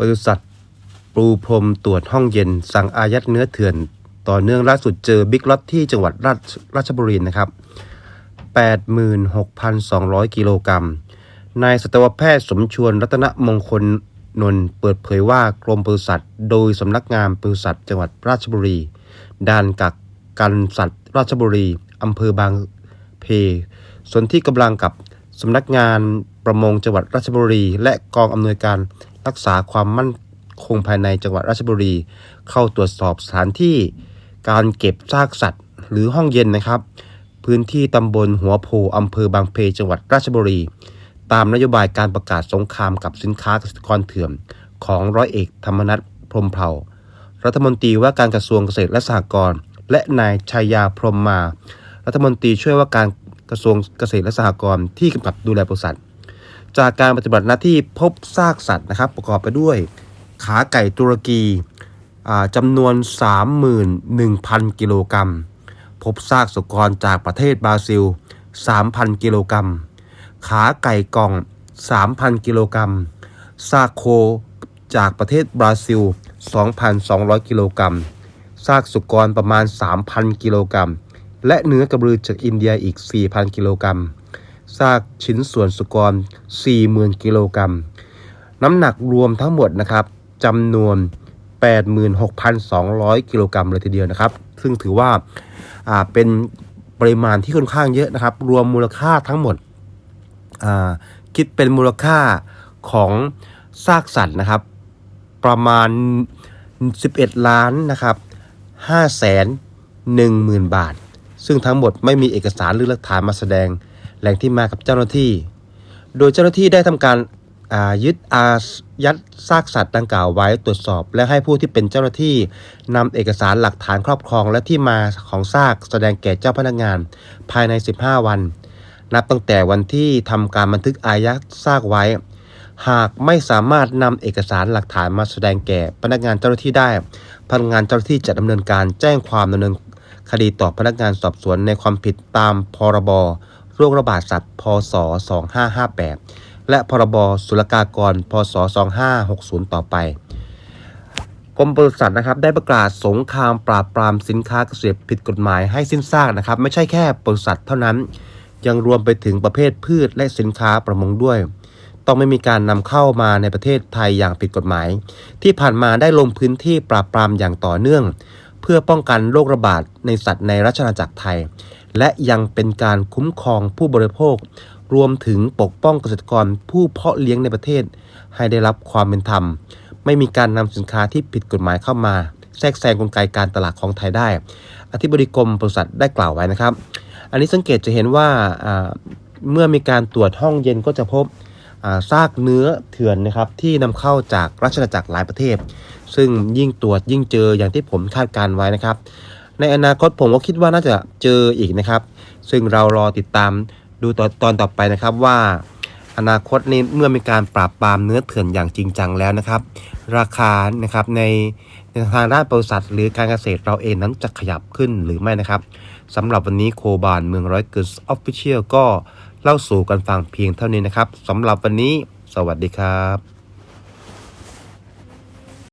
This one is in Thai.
บริษัทปูพรมตรวจห้องเย็น สั่งอายัดเนื้อเถื่อน ต่อเนื่องล่าสุดเจอบิ๊กล็อตที่จังหวัดราชราชบุรีนะครับ 86,200 กิโลกรัมนายสัตวแพทย์สมชวนรัตนมงคลนนท์เปิดเผยว่ากรมปศุสัตว์โดยสำนักงานปศุสัตว์จังหวัดราชบุรีด่านกักกันสัตว์ราชบุรีอำเภอบางเพส่วนที่กำลังกับสำนักงาน ประมงจังหวัดราชบุรี และกองอำนวยการรักษาความมั่นคงภายในจังหวัดราชบุรี เข้าตรวจสอบสถานที่การเก็บซากสัตว์ หรือห้องเย็นนะครับ พื้นที่ตำบลหัวโพอำเภอบางเพจังหวัดราชบุรี ตามนโยบายการประกาศสงครามกับสินค้าเกษตรกรเถื่อนของร้อยเอกธรรมนัฐพรมเผ่า รัฐมนตรีว่าการกระทรวงเกษตรและสหกรณ์และนายชัยยาพรหมมา รัฐมนตรีช่วยว่าการกระทรวงเกษตรและสหกรณ์ที่กำกับดูแลบริษัท จากการปฏิบัติหน้าที่พบซากสัตว์นะครับ ประกอบไปด้วย ขาไก่ตุรกีจำนวน 31,000 กิโลกรัม พบซากสุกรจากประเทศบราซิล 3,000 กิโลกรัม ขาไก่กล่อง 3,000 กิโลกรัม ซากโคจากประเทศบราซิล 2,200 กิโลกรัม ซากสุกรประมาณ 3,000 กิโลกรัม และเนื้อกระบือจากอินเดียอีก 4,000 กิโลกรัม ซากชิ้นส่วนสุกร 40,000 กิโลกรัม น้ำหนักรวมทั้งหมดนะครับจำนวน 86,200 กิโลกรัมเลยทีเดียวนะครับ ซึ่งถือว่าาเป็นปริมาณที่ค่อนข้างเยอะนะครับ รวมมูลค่าทั้งหมด คิดเป็นมูลค่าของซากสัตว์นะครับ ประมาณ 11 ล้านนะครับ5แสน1หมื่นบาท ซึ่งทั้งหมดไม่มีเอกสารหรือหลักฐานมาแสดง แหล่งที่มากับเจ้าหน้าที่ โดยเจ้าหน้าที่ได้ทำการายึดอายัดซากสัตว์ดังกล่าวไว้ตรวจสอบ และให้ผู้ที่เป็นเจ้าหน้าที่นำเอกสารหลักฐานครอบครอง และที่มาของซากแสดงแก่เจ้าพนักงาน ภายใน 15 วัน นับตั้งแต่วันที่ทำการบันทึกอายัดซากไว้ หากไม่สามารถนำเอกสารหลักฐานมาแสดงแก่พนักงานเจ้าหน้าที่ได้ พนักงานเจ้าหน้าที่จะดำเนินการแจ้งความดำเนินคดีต่อพนักงานสอบสวนในความผิดตามพรบ โรคระบาดสัตว์ พศ 2558 และพรบศุลกากร พศ 2560 ต่อไป กรมปศุสัตว์นะครับได้ประกาศสงครามปราบปรามสินค้าเกษตรผิดกฎหมายให้สิ้นซากนะครับ ไม่ใช่แค่ปศุสัตว์เท่านั้น ยังรวมไปถึงประเภทพืชและสินค้าประมงด้วยต้องไม่มีการนำเข้ามาในประเทศไทยอย่างผิดกฎหมาย ที่ผ่านมาได้ลงพื้นที่ปราบปรามอย่างต่อเนื่อง เพื่อป้องกันโรคระบาดในสัตว์ในรัชอาณาจักรไทย และยังเป็นการคุ้มครองผู้บริโภค รวมถึงปกป้องเกษตรกรผู้เพาะเลี้ยงในประเทศ ให้ได้รับความเป็นธรรม ไม่มีการนำสินค้าที่ผิดกฎหมายเข้ามา แทรกแซงกลไกการตลาดของไทยได้ อธิบดีกรมปศุสัตว์ได้กล่าวไว้นะครับ อันนี้สังเกตจะเห็นว่าเมื่อมีการตรวจห้องเย็นก็จะพบซากเนื้อเถื่อนนะครับที่นำเข้าจากราชอาณาจักรหลายประเทศ ซึ่งยิ่งตรวจยิ่งเจออย่างที่ผมคาดการไว้นะครับ ในอนาคตผมก็คิดว่าน่าจะเจออีกนะครับ ซึ่งเรารอติดตามดูตอนตอนต่อไปนะครับว่า อนาคตนี้เมื่อมีการปราบปรามเนื้อเถื่อนอย่างจริงจังแล้วนะครับ ราคานะครับในในทางด้านบริษัทหรือการเกษตรเราเองนั้นจะขยับขึ้นหรือไม่นะครับสำหรับวันนี้โคบานเมืองร้อยเกิร์สออฟฟิเชียลก็เล่าสู่กันฟังเพียงเท่านี้นะครับสำหรับวันนี้ สวัสดีครับ